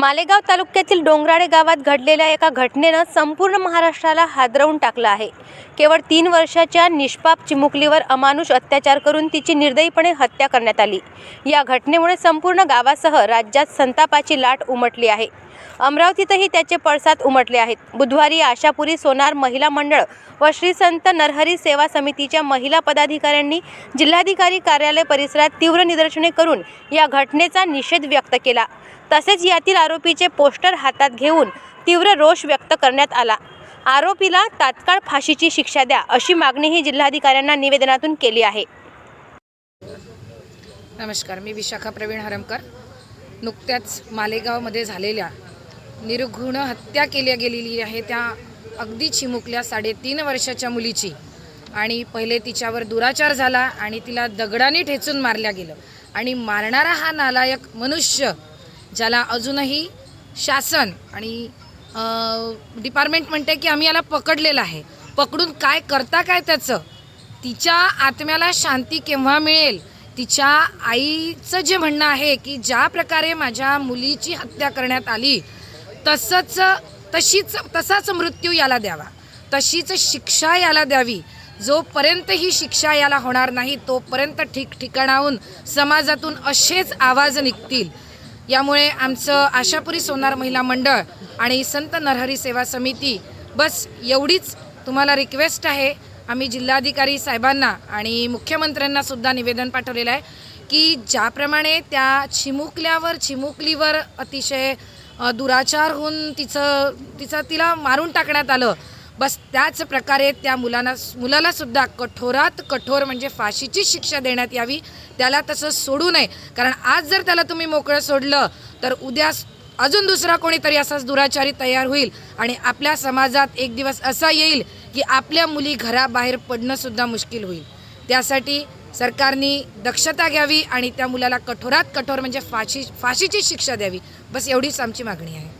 मालेगाव तालुक्यातील डोंगराळे गावात घडलेल्या एका घटनेनं संपूर्ण महाराष्ट्राला हादरवून टाकलं आहे. केवळ तीन वर्षाच्या निष्पाप चिमुकलीवर अमानुष अत्याचार करून तिची निर्दयीपणे हत्या करण्यात आली. या घटनेमुळे संपूर्ण गावासह राज्यात संतापाची लाट उमटली आहे. अमरावतीतही त्याचे पडसाद उमटले आहेत. बुधवारी आशापुरी सोनार महिला मंडळ व श्री संत नरहरी सेवा समितीच्या महिला पदाधिकाऱ्यांनी जिल्हाधिकारी कार्यालय परिसरात तीव्र निदर्शने करून या घटनेचा निषेध व्यक्त केला. तसेच यातील आरोपीचे पोस्टर हातात घेऊन तीव्र रोष व्यक्त करण्यात आला. आरोपीला तात्काळ फाशीची शिक्षा द्या अशी मागणीही जिल्हाधिकाऱ्यांना निवेदनातून केली आहे. नमस्कार मी विशाखा प्रवीण हरमकर. नुकत्याच मालेगावमध्ये झालेल्या निर्घुण हत्या केल्या गेलेली आहे. त्या अगदी चिमुकल्या साडेतीन वर्षाच्या मुलीची आणि पहिले तिच्यावर दुराचार झाला आणि तिला दगडाने ठेचून मारल्या गेलं. आणि मारणारा हा नालायक मनुष्य ज्याला अजूनही शासन आणि डिपार्टमेंट म्हणते की आम्ही याला पकडलेलं आहे. पकडून काय करता काय त्याचं? तिच्या आत्म्याला शांती केव्हा मिळेल? तिच्या आईचं जे म्हणणं आहे की ज्या प्रकारे माझ्या मुलीची हत्या करण्यात आली तसंच तशीच तसाच मृत्यू याला द्यावा. तशीच शिक्षा याला द्यावी. जोपर्यंत ही शिक्षा याला होणार नाही तोपर्यंत ठिकठिकाणाहून समाजातून असेच आवाज निघतील. यामुळे आमचं आशापुरी सोनार महिला मंडळ आणि संत नरहरी सेवा समिती बस एवढीच तुम्हाला रिक्वेस्ट आहे. आम्ही जिल्हाधिकारी साहेबांना आणि मुख्यमंत्र्यांना सुद्धा निवेदन पाठवलेलं आहे की ज्याप्रमाणे त्या चिमुकल्यावर चिमुकलीवर अतिशय दुराचार होऊन तिचं तिचं तिला मारून टाकण्यात आलं बस त्याच प्रकारे त्या मुलांना मुलालासुद्धा कठोरात कठोर म्हणजे फाशीची शिक्षा देण्यात यावी. त्याला तसं सोडू नये. कारण आज जर त्याला तुम्ही मोकळं सोडलं तर उद्या अजून दुसरा कोणीतरी असाच दुराचारी तयार होईल. आणि आपल्या समाजात एक दिवस असा येईल की आपल्या मुली घराबाहेर पडणंसुद्धा मुश्किल होईल. त्यासाठी सरकारने दक्षता घ्यावी आणि त्या मुलाला कठोरात कठोर म्हणजे फाशी फाशीची शिक्षा द्यावी. बस एवढीच आमची मागणी आहे.